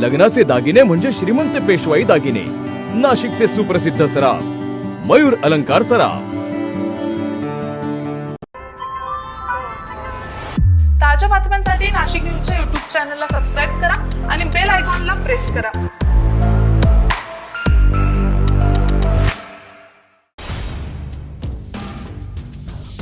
लग्नाचे दागिने म्हणजे श्रीमंत पेशवाई दागिने. नाशिकचे सुप्रसिद्ध सराफ. मयूर अलंकार सराफ. ताज्या बातम्यांसाठी नाशिक न्यूजच्या युट्यूब चॅनलला सबस्क्राईब करा आणि बेल आयकॉनला प्रेस करा.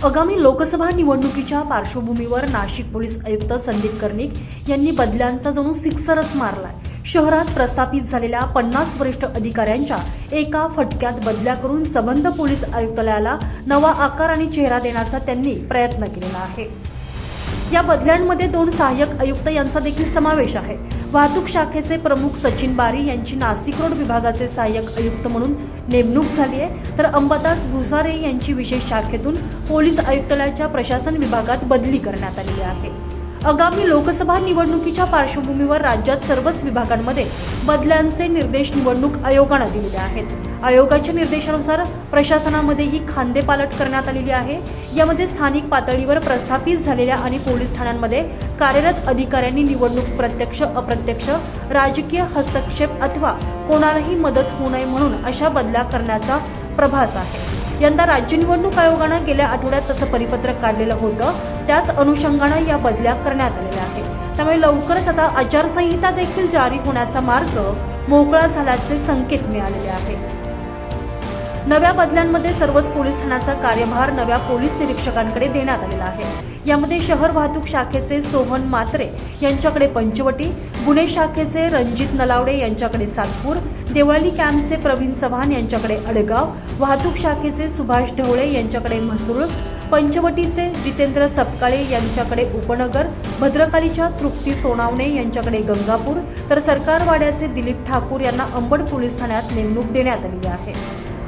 आगामी लोकसभा निवडणुकीच्या पार्श्वभूमीवर नाशिक पोलीस आयुक्त संदीप कर्णिक यांनी बदल्यांचा जणू सिक्सरच मारलाय. शहरात प्रस्थापित झालेल्या पन्नास वरिष्ठ अधिकाऱ्यांच्या एका फटक्यात बदल्या करून संबंध पोलीस आयुक्तालयाला नवा आकार आणि चेहरा देण्याचा त्यांनी प्रयत्न केलेला आहे. या बदल्यांमध्ये दोन सहाय्यक आयुक्त यांचा देखील समावेश आहे. वाहतूक शाखेचे प्रमुख सचिन बारी यांची नाशिक रोड विभागाचे सहाय्यक आयुक्त म्हणून नेमणूक झाली आहे. तर अंबादास भुसारे यांची विशेष शाखेतून पोलीस आयुक्तालयाच्या प्रशासन विभागात बदली करण्यात आली आहे. आगामी लोकसभा निवडणुकीच्या पार्श्वभूमीवर राज्यात सर्वच विभागांमध्ये बदल्यांचे निर्देश निवडणूक आयोगानं दिलेले आहेत. आयोगाच्या निर्देशानुसार प्रशासनामध्ये ही खांदेपालट करण्यात आलेली आहे. यामध्ये स्थानिक पातळीवर प्रस्थापित झालेल्या आणि पोलीस ठाण्यांमध्ये कार्यरत अधिकाऱ्यांनी निवडणूक प्रत्यक्ष अप्रत्यक्ष राजकीय हस्तक्षेप अथवा कोणालाही मदत होऊ नये म्हणून अशा बदल्या करण्याचा प्रभास आहे. यंदा राज्य निवडणूक आयोगानं गेल्या आठवड्यात तसं परिपत्रक काढलेलं होतं. त्याच अनुषंगानं या बदल्या करण्यात आलेल्या आहेत. त्यामुळे लवकरच आता आचारसंहिता देखील जारी होण्याचा मार्ग मोकळा झाल्याचे संकेत मिळालेले आहेत. नव्या बदल्यांमध्ये सर्वच पोलीस ठाण्याचा कार्यभार नव्या पोलीस निरीक्षकांकडे देण्यात आलेला आहे. यामध्ये शहर वाहतूक शाखेचे सोहन मात्रे यांच्याकडे पंचवटी गुन्हे शाखेचे रणजित नलावडे यांच्याकडे सातपूर देवळाली कॅम्पचे प्रवीण चव्हाण यांच्याकडे अडगाव वाहतूक शाखेचे सुभाष ढवळे यांच्याकडे म्हसूळ पंचवटीचे जितेंद्र सपकाळे यांच्याकडे उपनगर भद्रकालीच्या तृप्ती सोनावणे यांच्याकडे गंगापूर तर सरकारवाड्याचे दिलीप ठाकूर यांना अंबड पोलीस ठाण्यात नेमणूक देण्यात आली आहे.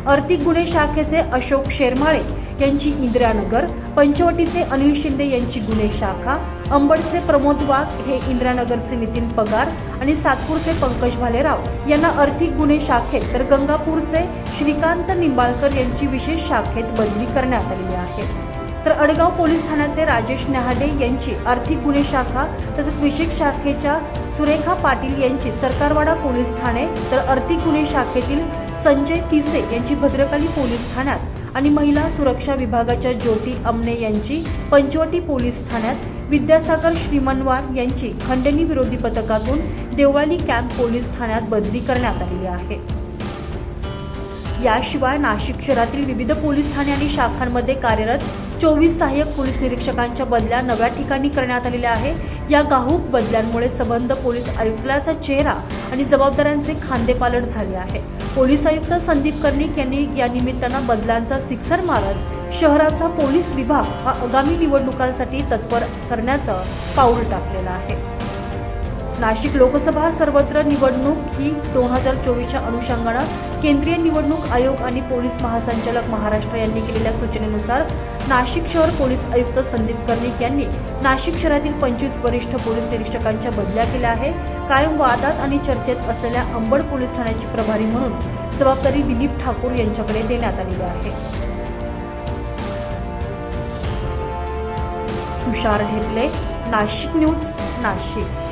आर्थिक गुन्हे शाखेचे अशोक शेरमाळे यांची इंदिरानगर पंचवटीचे अनिल शिंदे यांची गुन्हे शाखा अंबडचे प्रमोद वाघ हे इंदिरानगरचे नितीन पगार आणि सातपूरचे पंकज भालेराव यांना आर्थिक गुन्हे शाखेत तर गंगापूरचे श्रीकांत निंबाळकर यांची विशेष शाखेत बदली करण्यात आलेली आहे. तर अडगाव पोलीस ठाण्याचे राजेश नहाडे यांची आर्थिक गुन्हे शाखा तसेच विशेष शाखेच्या सुरेखा पाटील यांची सरकारवाडा पोलीस ठाणे तर आर्थिक गुन्हे शाखेतील संजय पिसे यांची भद्रकाली पोलीस ठाण्यात आणि महिला सुरक्षा विभागाच्या ज्योती अमने यांची पंचवटी पोलीस ठाण्यात विद्यासागर श्रीमनवार यांची खंडणी विरोधी पथकातून देवळाली कॅम्प पोलीस ठाण्यात बदली करण्यात आलेली आहे. याशिवाय नाशिक शहरातील विविध पोलीस ठाणे आणि शाखांमध्ये कार्यरत चोवीस सहाय्यक पोलीस निरीक्षकांच्या बदल्या नव्या ठिकाणी करण्यात आलेल्या आहे. या गाहूक बदल्यांमुळे संबंध पोलीस आयुक्तालयाचा चेहरा आणि जबाबदाऱ्यांचे खांदेपालट झाले आहे. पोलीस आयुक्त संदीप कर्णिक यांनी या निमित्तानं बदलांचा सिक्सर मारत शहराचा पोलीस विभाग हा आगामी निवडणुकांसाठी तत्पर करण्याचं पाऊल टाकलेलं आहे. नाशिक लोकसभा सर्वत्र निवडणूक ही दोन हजार चोवीसच्या अनुषंगानं केंद्रीय निवडणूक आयोग आणि पोलीस महासंचालक महाराष्ट्र यांनी केलेल्या सूचनेनुसार नाशिक शहर पोलीस आयुक्त संदीप कर्णिक यांनी नाशिक शहरातील पंचवीस वरिष्ठ पोलीस निरीक्षकांच्या बदल्या केल्या आहे. कायम वादात आणि चर्चेत असलेल्या अंबड पोलीस ठाण्याची प्रभारी म्हणून जबाबदारी दिलीप ठाकूर यांच्याकडे देण्यात आलेली आहे. तुषार ढेपले नाशिक न्यूज नाशिक.